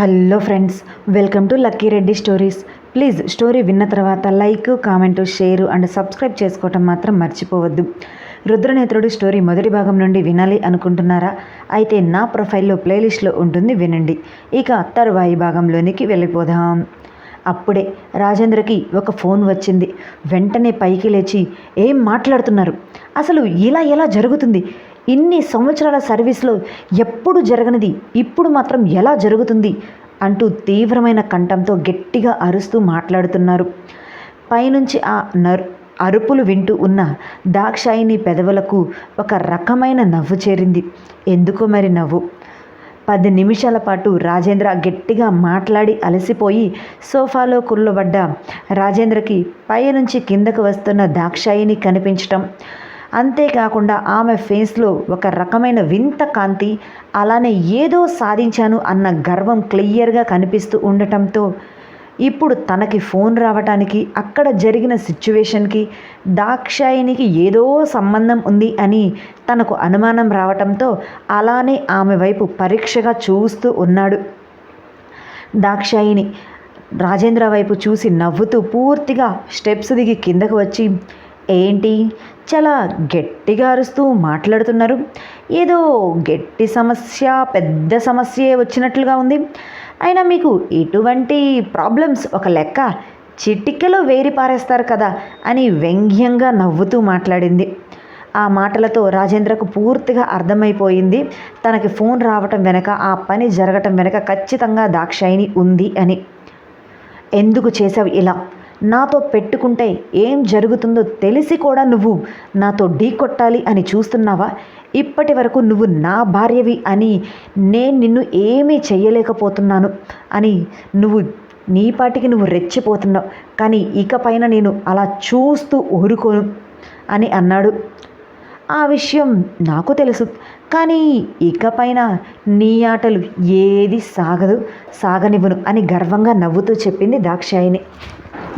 Hello friends welcome to Lucky Reddy stories. Please story విన్న తర్వాత like comment share and subscribe చేసుకోవటం మాత్రం మర్చిపోవద్దు. రుద్రనేత్రుడు స్టోరీ మొదటి భాగం నుండి వినాలి అనుకుంటున్నారా? అయితే నా ప్రొఫైల్లో ప్లేలిస్ట్లో ఉంటుంది వినండి. ఇక తరువాయి భాగంలోనికి వెళ్ళిపోదాం. అప్పుడే రాజేంద్రకి ఒక ఫోన్ వచ్చింది. వెంటనే పైకి లేచి ఏం మాట్లాడుతున్నారు? అసలు ఇలా ఎలా జరుగుతుంది? ఇన్ని సంవత్సరాల సర్వీస్లో ఎప్పుడు జరగనిది ఇప్పుడు మాత్రం ఎలా జరుగుతుంది అంటూ తీవ్రమైన కంఠంతో గట్టిగా అరుస్తూ మాట్లాడుతున్నారు. పైనుంచి ఆ నర్ అరుపులు వింటూ ఉన్న దాక్షాయిని పెదవులకు ఒక రకమైన నవ్వు చేరింది. ఎందుకో మరి నవ్వు పది నిమిషాల పాటు రాజేంద్ర గట్టిగా మాట్లాడి అలసిపోయి సోఫాలో కుళ్ళబడ్డ రాజేంద్రకి పైనుంచి కిందకు వస్తున్న దాక్షాయిని కనిపించటం. అంతేకాకుండా ఆమె ఫేస్లో ఒక రకమైన వింత కాంతి అలానే ఏదో సాధించాను అన్న గర్వం క్లియర్గా కనిపిస్తూ ఉండటంతో ఇప్పుడు తనకి ఫోన్ రావటానికి అక్కడ జరిగిన సిచ్యువేషన్కి దాక్షాయినికి ఏదో సంబంధం ఉంది అని తనకు అనుమానం రావటంతో అలానే ఆమె వైపు పరీక్షగా చూస్తూ ఉన్నాడు. దాక్షాయిని రాజేంద్ర వైపు చూసి నవ్వుతూ పూర్తిగా స్టెప్స్ దిగి కిందకు వచ్చి ఏంటి? చాలా గట్టిగా అరుస్తూ మాట్లాడుతున్నారు. ఏదో గట్టి సమస్య పెద్ద సమస్యే వచ్చినట్లుగా ఉంది. అయినా మీకు ఇటువంటి ప్రాబ్లమ్స్ ఒక లెక్క చిటికలో వేరి పారేస్తారు కదా అని వ్యంగ్యంగా నవ్వుతూ మాట్లాడింది. ఆ మాటలతో రాజేంద్రకు పూర్తిగా అర్థమైపోయింది. తనకి ఫోన్ రావటం వెనక ఆ పని జరగటం వెనక ఖచ్చితంగా దాక్షాయిని ఉంది అని. ఎందుకు చేసావు ఇలా? నాతో పెట్టుకుంటే ఏం జరుగుతుందో తెలిసి కూడా నువ్వు నాతో ఢీ కొట్టాలి అని చూస్తున్నావా? ఇప్పటి వరకు నువ్వు నా భార్యవి అని నేను నిన్ను ఏమీ చేయలేకపోతున్నాను అని నువ్వు నీ పాటికి నువ్వు రెచ్చిపోతున్నావు. కానీ ఇకపైన నేను అలా చూస్తూ ఊరుకోను అని అన్నాడు. ఆ విషయం నాకు తెలుసు. కానీ ఇకపైన నీ ఆటలు ఏది సాగదు సాగనివ్వను అని గర్వంగా నవ్వుతూ చెప్పింది దాక్షాయిని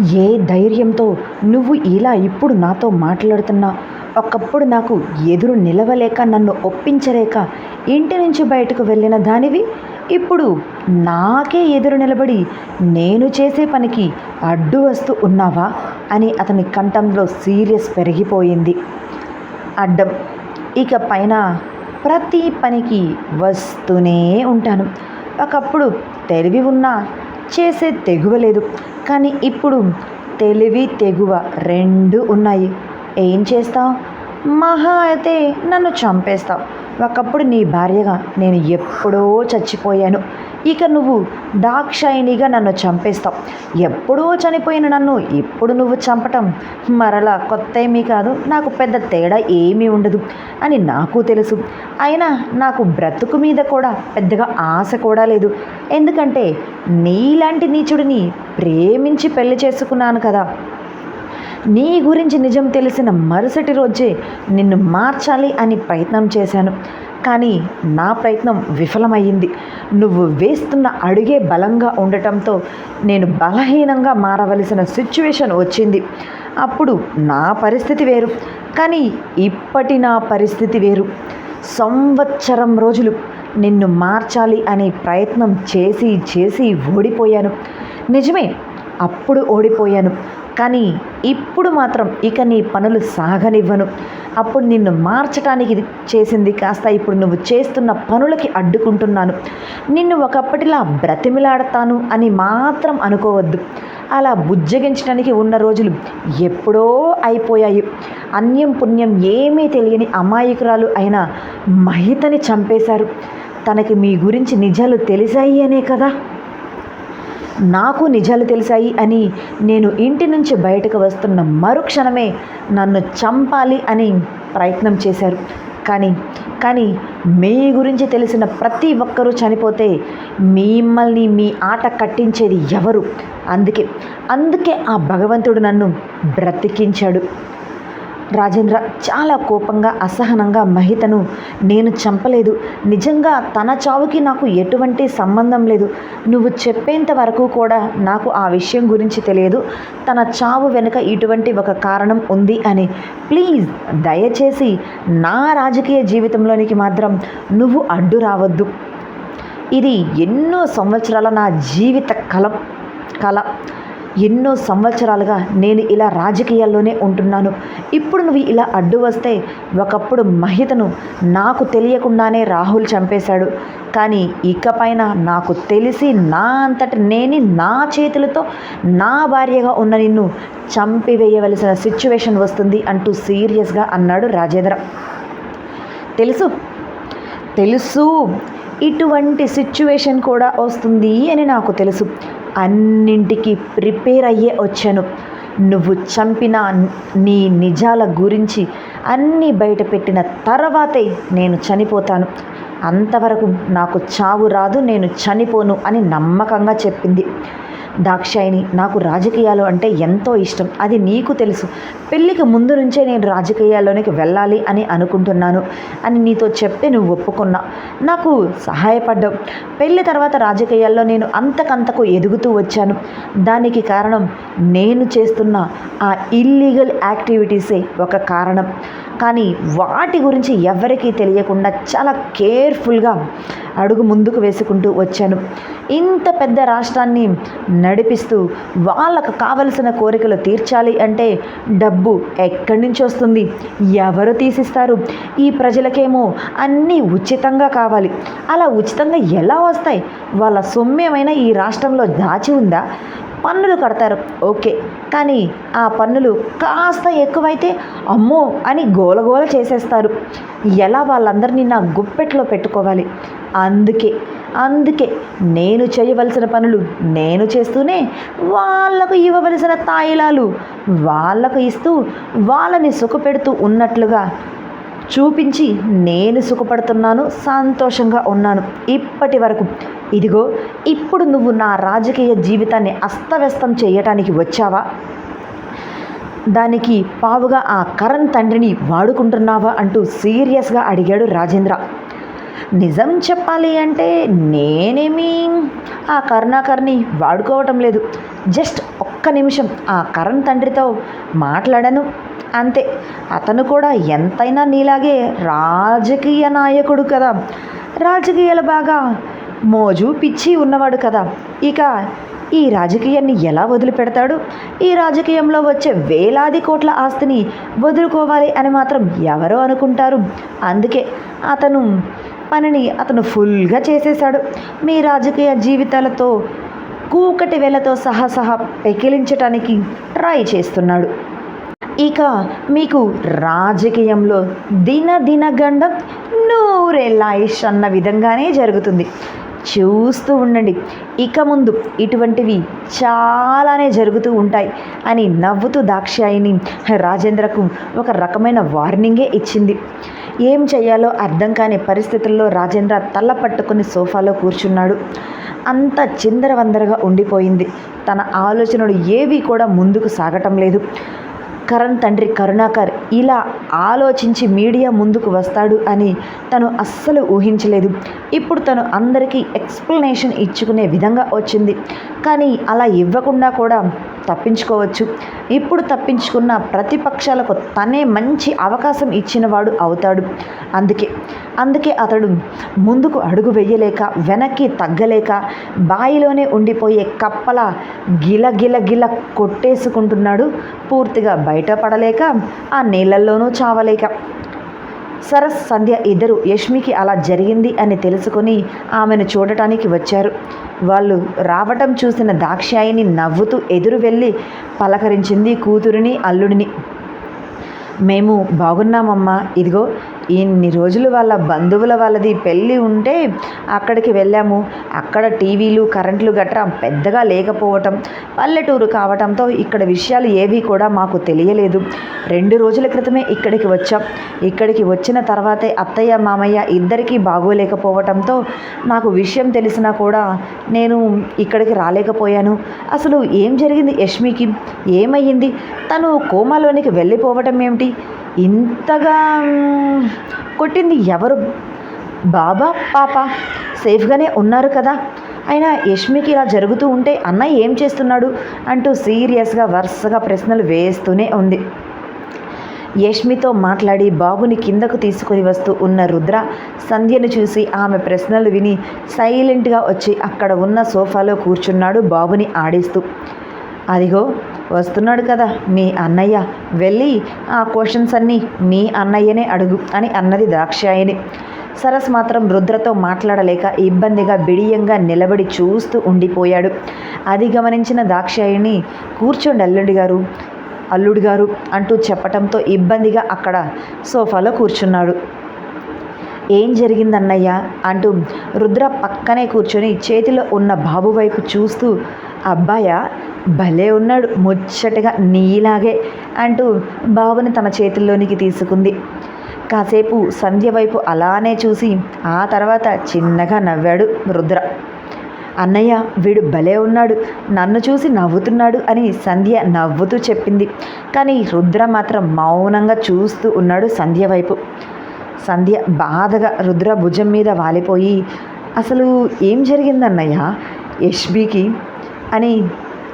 ఏ ధైర్యంతో నువ్వు ఇలా ఇప్పుడు నాతో మాట్లాడుతున్నా? ఒకప్పుడు నాకు ఎదురు నిలవలేక నన్ను ఒప్పించలేక ఇంటి నుంచి బయటకు వెళ్ళిన దానివి ఇప్పుడు నాకే ఎదురు నిలబడి నేను చేసే పనికి అడ్డు వస్తూ ఉన్నావా? అని అతని కంఠంలో సీరియస్ పెరిగిపోయింది. అడ్డం. ఇక పైన ప్రతి పనికి వస్తూనే ఉంటాను. ఒకప్పుడు తెలివి ఉన్నా చేసే తెగువ లేదు. కానీ ఇప్పుడు తెలివి తెగువ రెండు ఉన్నాయి. ఏం చేస్తావు? మహా అయితే నన్ను చంపేస్తావు. ఒకప్పుడు నీ భార్యగా నేను ఎప్పుడో చచ్చిపోయాను. ఇక నువ్వు దాక్షాయినిగా నన్ను చంపేస్తావు. ఎప్పుడో చనిపోయిన నన్ను ఇప్పుడు నువ్వు చంపటం మరలా కొత్త ఏమీ కాదు. నాకు పెద్ద తేడా ఏమీ ఉండదు అని నాకు తెలుసు. అయినా నాకు బ్రతుకు మీద కూడా పెద్దగా ఆశ కూడా లేదు. ఎందుకంటే నీలాంటి నీచుడిని ప్రేమించి పెళ్ళి చేసుకున్నాను కదా. నీ గురించి నిజం తెలిసిన మరుసటి రోజే నిన్ను మార్చాలి అని ప్రయత్నం చేశాను. కానీ నా ప్రయత్నం విఫలమయ్యింది. నువ్వు వేస్తున్న అడుగే బలంగా ఉండటంతో నేను బలహీనంగా మారవలసిన సిచ్యువేషన్ వచ్చింది. అప్పుడు నా పరిస్థితి వేరు. కానీ ఇప్పటి నా పరిస్థితి వేరు. సంవత్సరం రోజులు నిన్ను మార్చాలి అనే ప్రయత్నం చేసి చేసి ఓడిపోయాను. నిజమే అప్పుడు ఓడిపోయాను. కానీ ఇప్పుడు మాత్రం ఇక నీ పనులు సాగనివ్వను. అప్పుడు నిన్ను మార్చడానికి ఇది చేసింది కాస్త ఇప్పుడు నువ్వు చేస్తున్న పనులకి అడ్డుకుంటున్నాను. నిన్ను ఒకప్పటిలా బ్రతిమిలాడతాను అని మాత్రం అనుకోవద్దు. అలా బుజ్జగించడానికి ఉన్న రోజులు ఎప్పుడో అయిపోయాయి. అన్యం పుణ్యం ఏమీ తెలియని అమాయకురాలు అయిన మహితని చంపేశారు. తనకి మీ గురించి నిజాలు తెలిసాయి అనే కదా? నాకు నిజాలు తెలిసాయి అని నేను ఇంటి నుంచి బయటకు వస్తున్న మరుక్షణమే నన్ను చంపాలి అని ప్రయత్నం చేశారు. కానీ కానీ మీ గురించి తెలిసిన ప్రతి ఒక్కరూ చనిపోతే మిమ్మల్ని మీ ఆట కట్టించేది ఎవరు? అందుకే అందుకే ఆ భగవంతుడు నన్ను బ్రతికించాడు. రాజేంద్ర చాలా కోపంగా అసహనంగా మహితను నేను చంపలేదు. నిజంగా తన చావుకి నాకు ఎటువంటి సంబంధం లేదు. నువ్వు చెప్పేంత వరకు కూడా నాకు ఆ విషయం గురించి తెలియదు. తన చావు వెనుక ఇటువంటి ఒక కారణం ఉంది అని. ప్లీజ్ దయచేసి నా రాజకీయ జీవితంలోనికి మాత్రం నువ్వు అడ్డు రావద్దు. ఇది ఎన్నో సంవత్సరాల నా జీవిత కల కళ ఎన్నో సంవత్సరాలుగా నేను ఇలా రాజకీయాల్లోనే ఉంటున్నాను. ఇప్పుడు నువ్వు ఇలా అడ్డు వస్తే ఒకప్పుడు మహితను నాకు తెలియకుండానే రాహుల్ చంపేశాడు. కానీ ఇకపైన నాకు తెలిసి నా అంతటి నేని నా చేతులతో నా భార్యగా ఉన్న నిన్ను చంపివేయవలసిన సిచ్యువేషన్ వస్తుంది అంటూ సీరియస్గా అన్నాడు రాజేంద్ర. తెలుసు తెలుసు. ఇటువంటి సిచ్యువేషన్ కూడా వస్తుంది అని నాకు తెలుసు. అన్నింటికి ప్రిపేర్ అయ్యే వచ్చాను. నువ్వు చంపిన నీ నిజాల గురించి అన్నీ బయటపెట్టిన తర్వాతే నేను చనిపోతాను. అంతవరకు నాకు చావు రాదు నేను చనిపోను అని నమ్మకంగా చెప్పింది. దాక్షాయిని నాకు రాజకీయాలు అంటే ఎంతో ఇష్టం. అది నీకు తెలుసు. పెళ్ళికి ముందు నుంచే నేను రాజకీయాల్లోనికి వెళ్ళాలి అని అనుకుంటున్నాను అని నీతో చెప్పి నువ్వు ఒప్పుకున్నా. నాకు సహాయపడ్డావు. పెళ్ళి తర్వాత రాజకీయాల్లో నేను అంతకంతకు ఎదుగుతూ వచ్చాను. దానికి కారణం నేను చేస్తున్న ఆ ఇల్లీగల్ యాక్టివిటీసే ఒక కారణం. కానీ వాటి గురించి ఎవరికీ తెలియకుండా చాలా కేర్ కేర్ఫుల్గా అడుగు ముందుకు వేసుకుంటూ వచ్చాను. ఇంత పెద్ద రాష్ట్రాన్ని నడిపిస్తూ వాళ్ళకు కావలసిన కోరికలు తీర్చాలి అంటే డబ్బు ఎక్కడి నుంచి వస్తుంది? ఎవరు తీసిస్తారు? ఈ ప్రజలకేమో అన్నీ ఉచితంగా కావాలి. అలా ఉచితంగా ఎలా వస్తాయి? వాళ్ళ సొమ్మేమైనా ఈ రాష్ట్రంలో దాచి ఉందా? పన్నులు కడతారు. ఓకే. కానీ ఆ పన్నులు కాస్త ఎక్కువైతే అమ్మో అని గోలగోల చేసేస్తారు. ఎలా వాళ్ళందరినీ నా గుప్పెట్లో పెట్టుకోవాలి? అందుకే అందుకే నేను చేయవలసిన పనులు నేను చేస్తూనే వాళ్ళకు ఇవ్వవలసిన తాయిలాలు వాళ్ళకు ఇస్తూ వాళ్ళని సుఖపెడుతూ ఉన్నట్లుగా చూపించి నేను సుఖపడుతున్నాను సంతోషంగా ఉన్నాను. ఇప్పటి వరకు ఇదిగో ఇప్పుడు నువ్వు నా రాజకీయ జీవితాన్ని అస్తవ్యస్తం చేయటానికి వచ్చావా? దానికి పావుగా ఆ కరణ్ తండ్రిని వాడుకుంటున్నావా అంటూ సీరియస్గా అడిగాడు రాజేంద్ర. నిజం చెప్పాలి అంటే నేనేమి ఆ కరుణాకర్ని వాడుకోవటం లేదు. జస్ట్ ఒక్క నిమిషం ఆ కరణ్ తండ్రితో మాట్లాడను. అంతే. అతను కూడా ఎంతైనా నీలాగే రాజకీయ నాయకుడు కదా. రాజకీయాలు బాగా మోజు పిచ్చి ఉన్నవాడు కదా. ఇక ఈ రాజకీయాన్ని ఎలా వదిలిపెడతాడు? ఈ రాజకీయంలో వచ్చే వేలాది కోట్ల ఆస్తిని వదులుకోవాలి అని మాత్రం ఎవరో అనుకుంటారు. అందుకే అతను పనిని అతను ఫుల్గా చేసేశాడు. మీ రాజకీయ జీవితాలతో కూకటి వేలతో సహా సహా పెకిలించటానికి ట్రై చేస్తున్నాడు. ఇక మీకు రాజకీయంలో దినదిన గండం నూరెల్లాయిష్ అన్న విధంగానే జరుగుతుంది. చూస్తూ ఉండండి. ఇక ముందు ఇటువంటివి చాలానే జరుగుతూ ఉంటాయి అని నవ్వుతూ దాక్షాయిని రాజేంద్రకు ఒక రకమైన వార్నింగే ఇచ్చింది. ఏం చేయాలో అర్థం కాని పరిస్థితుల్లో రాజేంద్ర తల పట్టుకుని సోఫాలో కూర్చున్నాడు. అంత చిందరవందరగా ఉండిపోయింది. తన ఆలోచనలు ఏవి కూడా ముందుకు సాగటం లేదు. కరణ్ తండ్రి కరుణాకర్ ఇలా ఆలోచించి మీడియా ముందుకు వస్తాడు అని తను అస్సలు ఊహించలేదు. ఇప్పుడు తను అందరికీ ఎక్స్ప్లెనేషన్ ఇచ్చుకునే విధంగా వచ్చింది. కానీ అలా ఇవ్వకుండా కూడా తప్పించుకోవచ్చు. ఇప్పుడు తప్పించుకున్న ప్రతిపక్షాలకు తనే మంచి అవకాశం ఇచ్చినవాడు అవుతాడు. అందుకే అందుకే అతడు ముందుకు అడుగు వెయ్యలేక వెనక్కి తగ్గలేక బాయిలోనే ఉండిపోయే కప్పల గిల గిల గిల కొట్టేసుకుంటున్నాడు పూర్తిగా బయటపడలేక ఆ నీళ్ళల్లోనూ చావలేక. సరస్ సంధ్య ఇద్దరు యష్మికి అలా జరిగింది అని తెలుసుకొని ఆమెను చూడటానికి వచ్చారు. వాళ్ళు రావటం చూసిన దాక్షాయిని నవ్వుతూ ఎదురు వెళ్ళి పలకరించింది కూతురిని అల్లుడిని. మేము బాగున్నామమ్మా ఇదిగో ఇన్ని రోజులు వాళ్ళ బంధువుల వాళ్ళది పెళ్ళి ఉంటే అక్కడికి వెళ్ళాము. అక్కడ టీవీలు కరెంట్లు గట్రా పెద్దగా లేకపోవటం పల్లెటూరు కావటంతో ఇక్కడ విషయాలు ఏవి కూడా మాకు తెలియలేదు. రెండు రోజుల క్రితమే ఇక్కడికి వచ్చాం. ఇక్కడికి వచ్చిన తర్వాతే అత్తయ్య మామయ్య ఇద్దరికీ బాగోలేకపోవటంతో నాకు విషయం తెలిసినా కూడా నేను ఇక్కడికి రాలేకపోయాను. అసలు ఏం జరిగింది యష్మికి? ఏమయ్యింది? తను కోమాలోనికి వెళ్ళిపోవటం ఏమిటి? ఇంతగా కొట్టింది ఎవరు? బాబా పాప? సేఫ్గానే ఉన్నారు కదా. అయినా యష్మికి ఇలా జరుగుతూ ఉంటే అన్నయ్య ఏం చేస్తున్నాడు? అంటూ సీరియస్గా వరుసగా ప్రశ్నలు వేస్తూనే ఉంది. యష్మితో మాట్లాడి బాబుని కిందకు తీసుకొని వస్తూ ఉన్న రుద్ర సంధ్యను చూసి ఆమె ప్రశ్నలు విని సైలెంట్గా వచ్చి అక్కడ ఉన్న సోఫాలో కూర్చున్నాడు బాబుని ఆడిస్తూ. అదిగో వస్తున్నాడు కదా మీ అన్నయ్య. వెళ్ళి ఆ క్వశ్చన్స్ అన్నీ మీ అన్నయ్యనే అడుగు అని అన్నది ద్రాక్షాయిని. సరస్ మాత్రం రుద్రతో మాట్లాడలేక ఇబ్బందిగా బిడియంగా నిలబడి చూస్తూ ఉండిపోయాడు. అది గమనించిన దాక్షాయిని కూర్చోండి అల్లుడి గారు అల్లుడు గారు అంటూ చెప్పటంతో ఇబ్బందిగా అక్కడ సోఫాలో కూర్చున్నాడు. ఏం జరిగిందన్నయ్య? అంటూ రుద్ర పక్కనే కూర్చొని చేతిలో ఉన్న బాబు వైపు చూస్తూ అబ్బాయ భలే ఉన్నాడు ముచ్చటగా నీలాగే అంటూ బాబుని తన చేతుల్లోనికి తీసుకుంది. కాసేపు సంధ్య వైపు అలానే చూసి ఆ తర్వాత చిన్నగా నవ్వాడు రుద్ర. అన్నయ్య వీడు భలే ఉన్నాడు నన్ను చూసి నవ్వుతున్నాడు అని సంధ్య నవ్వుతూ చెప్పింది. కానీ రుద్ర మాత్రం మౌనంగా చూస్తూ ఉన్నాడు సంధ్య వైపు. సంధ్య బాధగా రుద్ర భుజం మీద వాలిపోయి అసలు ఏం జరిగిందన్నయ్య ఎస్బీకి అని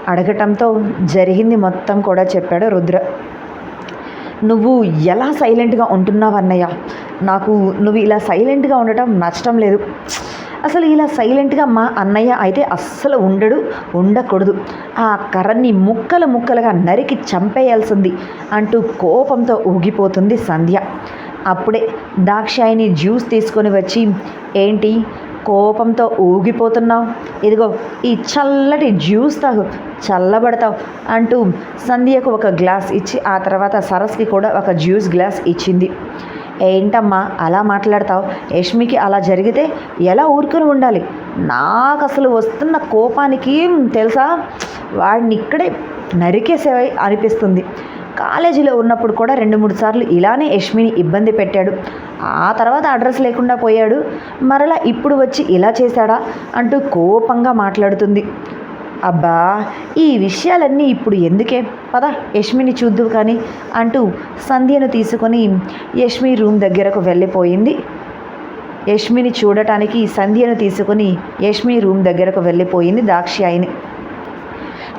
అడగటంతో జరిగింది మొత్తం కూడా చెప్పాడు రుద్ర. నువ్వు ఎలా సైలెంట్గా ఉంటున్నావు అన్నయ్య? నాకు నువ్వు ఇలా సైలెంట్గా ఉండటం నచ్చటం లేదు. అసలు ఇలా సైలెంట్గా మా అన్నయ్య అయితే అస్సలు ఉండడు ఉండకూడదు. ఆ కర్రని ముక్కలు ముక్కలుగా నరికి చంపేయాల్సింది అంటూ కోపంతో ఊగిపోతుంది సంధ్య. అప్పుడే దాక్షాయిని జ్యూస్ తీసుకొని వచ్చి ఏంటి? కోపంతో ఊగిపోతున్నావు. ఇదిగో ఈ చల్లటి జ్యూస్ తాగు చల్లబడతావు అంటూ సంధ్యకు ఒక గ్లాస్ ఇచ్చి ఆ తర్వాత సరస్కి కూడా ఒక జ్యూస్ గ్లాస్ ఇచ్చింది. ఏంటమ్మా అలా మాట్లాడతావు? యష్మికి అలా జరిగితే ఎలా ఊరుకొని ఉండాలి? నాకు అసలు వస్తున్న కోపానికి తెలుసా? వాడిని ఇక్కడే నరికేసేవై అనిపిస్తుంది. కాలేజీలో ఉన్నప్పుడు కూడా రెండు మూడు సార్లు ఇలానే యష్మిని ఇబ్బంది పెట్టాడు. ఆ తర్వాత అడ్రస్ లేకుండా పోయాడు. మరలా ఇప్పుడు వచ్చి ఇలా చేశాడా అంటూ కోపంగా మాట్లాడుతుంది. అబ్బా ఈ విషయాలన్నీ ఇప్పుడు ఎందుకే? పద యష్మిని చూద్దు కానీ అంటూ సంధ్యను తీసుకొని యష్మి రూమ్ దగ్గరకు వెళ్ళిపోయింది. యష్మిని చూడటానికి సంధ్యను తీసుకొని యష్మి రూమ్ దగ్గరకు వెళ్ళిపోయింది దాక్షాయిని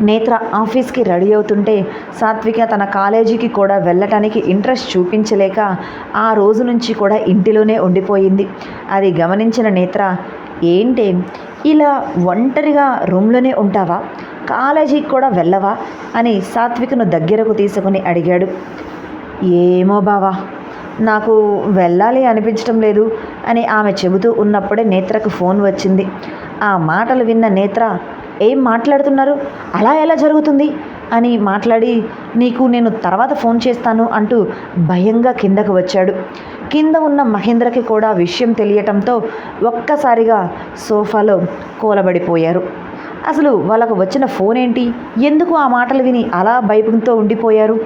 నేత్ర ఆఫీస్కి రెడీ అవుతుంటే సాత్విక తన కాలేజీకి కూడా వెళ్ళటానికి ఇంట్రెస్ట్ చూపించలేక ఆ రోజు నుంచి కూడా ఇంటిలోనే ఉండిపోయింది. అది గమనించిన నేత్ర ఏంటి ఇలా ఒంటరిగా రూమ్లోనే ఉంటావా? కాలేజీకి కూడా వెళ్ళవా? అని సాత్వికను దగ్గరకు తీసుకుని అడిగాడు. ఏమో బావా నాకు వెళ్ళాలి అనిపించడం లేదు అని ఆమె చెబుతూ ఉన్నప్పుడే నేత్రకు ఫోన్ వచ్చింది. ఆ మాటలు విన్న నేత్ర ఏం మాట్లాడుతున్నారు? అలా ఎలా జరుగుతుంది? అని మాట్లాడి నీకు నేను తర్వాత ఫోన్ చేస్తాను అంటూ భయంగా కిందకు వచ్చాడు. కింద ఉన్న మహేంద్రకి కూడా విషయం తెలియటంతో ఒక్కసారిగా సోఫాలో కూలబడిపోయారు. అసలు వాళ్ళకు వచ్చిన ఫోన్ ఏంటి? ఎందుకు ఆ మాటలు విని అలా భయంతో ఉండిపోయారు?